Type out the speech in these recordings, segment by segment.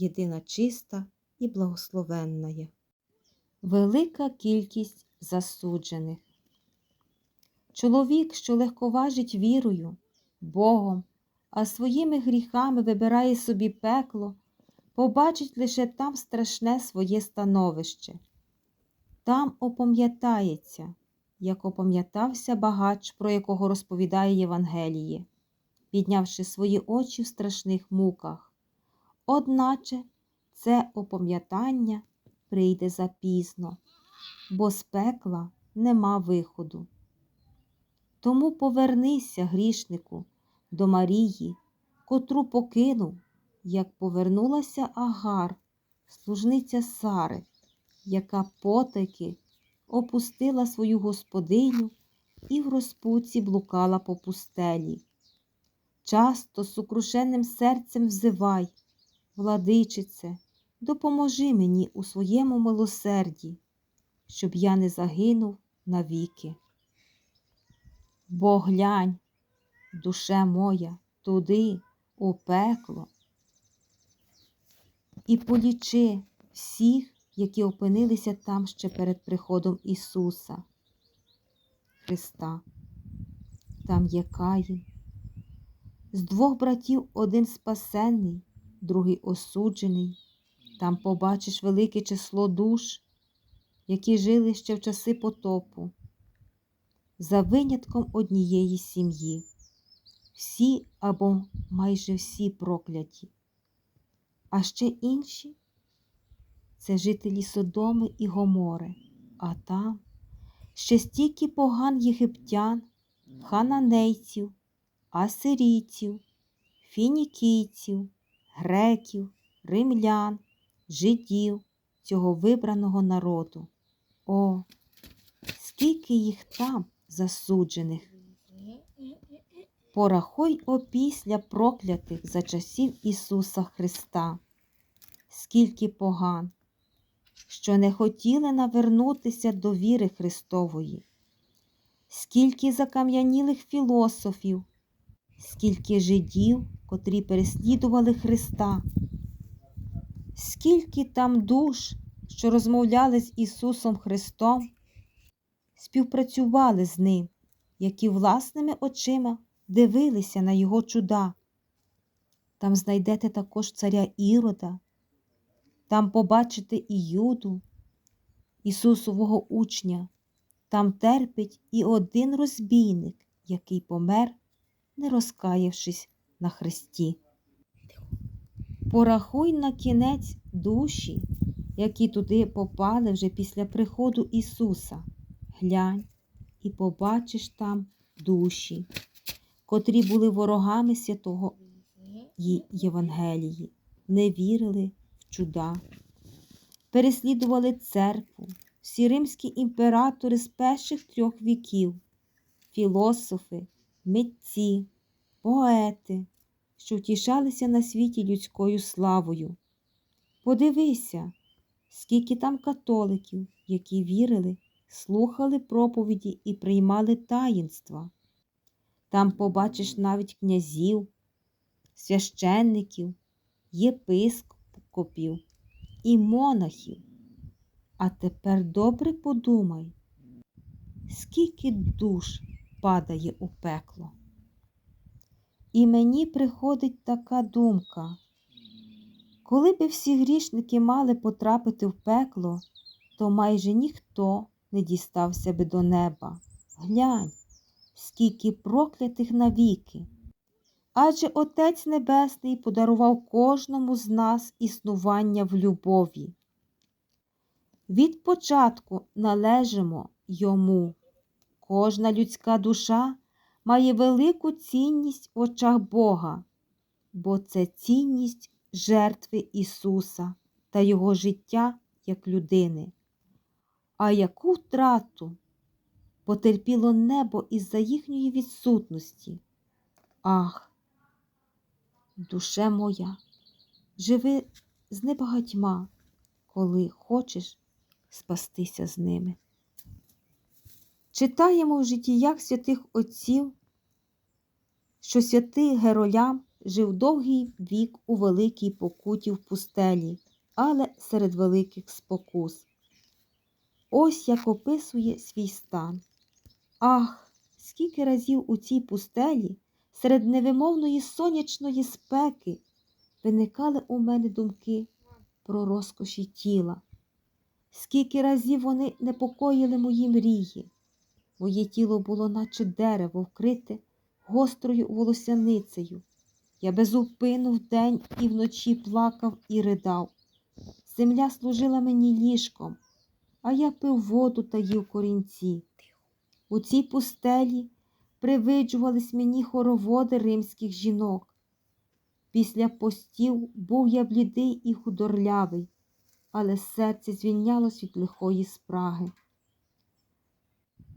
єдина чиста і благословенна є. Велика кількість засуджених. Чоловік, що легковажить вірою, Богом, а своїми гріхами вибирає собі пекло, побачить лише там страшне своє становище. Там опам'ятається, як опам'ятався багач, про якого розповідає Євангеліє, піднявши свої очі в страшних муках. Одначе це опам'ятання прийде запізно, бо з пекла нема виходу. Тому повернися, грішнику, до Марії, котру покинув, як повернулася Агар, служниця Сари, яка потайки опустила свою господиню і в розпуці блукала по пустелі. Часто сукрушеним серцем взивай, владичице, допоможи мені у своєму милосерді, щоб я не загинув навіки. Бо глянь, душе моя, туди, у пекло, і полічи всіх, які опинилися там ще перед приходом Ісуса Христа. Там є Каїн. З двох братів один спасенний, другий осуджений. Там побачиш велике число душ, які жили ще в часи потопу, за винятком однієї сім'ї. Всі або майже всі прокляті, а ще інші це жителі Содоми і Гомори, а там ще стільки поган єгиптян, хананейців, асирійців, фінікійців, греків, римлян, жидів, цього вибраного народу. О, скільки їх там засуджених! Порахуй опісля проклятих за часів Ісуса Христа, скільки поган, що не хотіли навернутися до віри Христової, скільки закам'янілих філософів, скільки жидів, котрі переслідували Христа, скільки там душ, що розмовляли з Ісусом Христом, співпрацювали з ним, які власними очима дивилися на його чуда. Там знайдете також царя Ірода, там побачите і Юду, Ісусового учня, там терпить і один розбійник, який помер, не розкаявшись на хресті. Порахуй на кінець душі, які туди попали вже після приходу Ісуса. Глянь і побачиш там душі, котрі були ворогами святого Євангелії, не вірили в чуда, переслідували церкву, всі римські імператори з перших трьох віків, філософи, митці, поети, що втішалися на світі людською славою. Подивися, скільки там католиків, які вірили, слухали проповіді і приймали таїнства. Там побачиш навіть князів, священників, єпископів і монахів. А тепер добре подумай, скільки душ падає у пекло. І мені приходить така думка. Коли би всі грішники мали потрапити в пекло, то майже ніхто не дістався би до неба. Глянь, скільки проклятих навіки. Адже Отець Небесний подарував кожному з нас існування в любові. Від початку належимо йому. Кожна людська душа має велику цінність в очах Бога, бо це цінність жертви Ісуса та Його життя як людини. А яку втрату потерпіло небо із-за їхньої відсутності? Ах, душе моя, живи з небагатьма, коли хочеш спастися з ними. Читаємо в життіях святих отців, що святий Геролям жив довгий вік у великій покуті в пустелі, але серед великих спокус. Ось як описує свій стан. Ах, скільки разів у цій пустелі серед невимовної сонячної спеки виникали у мене думки про розкоші тіла. Скільки разів вони непокоїли мої мрії. Моє тіло було, наче дерево, вкрите гострою волосяницею. Я безупину вдень і вночі плакав і ридав. Земля служила мені ліжком, а я пив воду та їв корінці. У цій пустелі привиджувались мені хороводи римських жінок. Після постів був я блідий і худорлявий, але серце звільнялось від лихої спраги.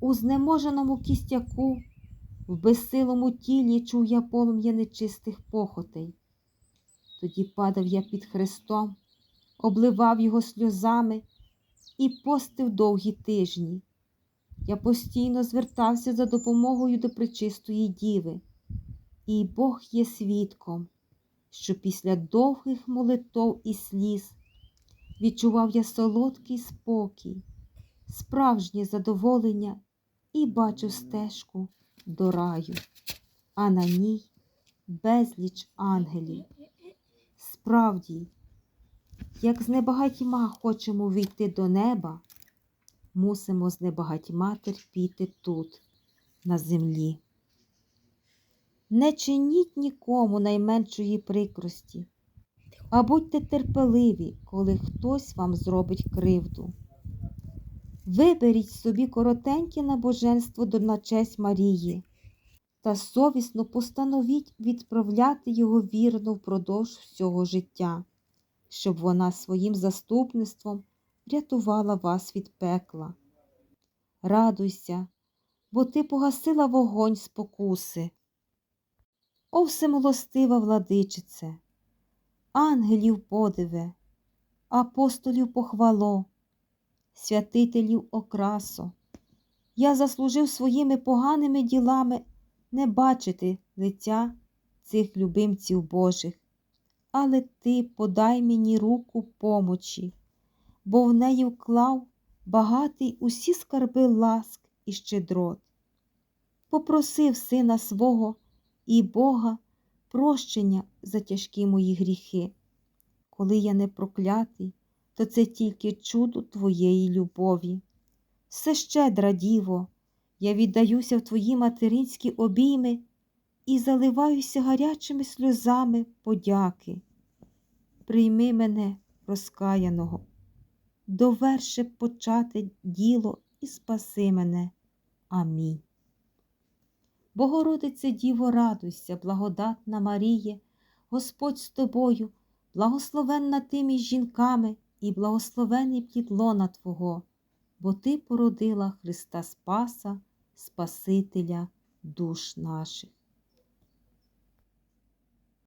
У знеможеному кістяку, в безсилому тілі чув я полум'я нечистих похотей. Тоді падав я під хрестом, обливав його сльозами і постив довгі тижні. Я постійно звертався за допомогою до пречистої діви, і Бог є свідком, що після довгих молитов і сліз відчував я солодкий спокій, справжнє задоволення і бачив стежку до раю, а на ній безліч ангелів. Справді, як з небагатьма хочемо війти до неба, мусимо з небагатьма терпіти тут, на землі. Не чиніть нікому найменшої прикрості, а будьте терпеливі, коли хтось вам зробить кривду. Виберіть собі коротеньке набоженство на честь Марії та совісно постановіть відправляти його вірно впродовж всього життя, щоб вона своїм заступництвом врятувала вас від пекла. Радуйся, бо ти погасила вогонь спокуси. О всемилостива владичице, ангелів подиве, апостолів похвало, святителів окрасо. Я заслужив своїми поганими ділами не бачити лиця цих любимців Божих, але ти подай мені руку помочі, бо в неї вклав багатий усі скарби ласк і щедрот. Попросив сина свого і Бога прощення за тяжкі мої гріхи. Коли я не проклятий, то це тільки чудо твоєї любові. Все щедра діво, я віддаюся в твої материнські обійми і заливаюся гарячими сльозами подяки. Прийми мене, розкаяного, доверши почати діло і спаси мене. Амінь. Богородице Діво, радуйся, благодатна Маріє, Господь з тобою, благословенна ти між жінками і благословений плід лона Твого, бо Ти породила Христа Спаса, Спасителя душ наших.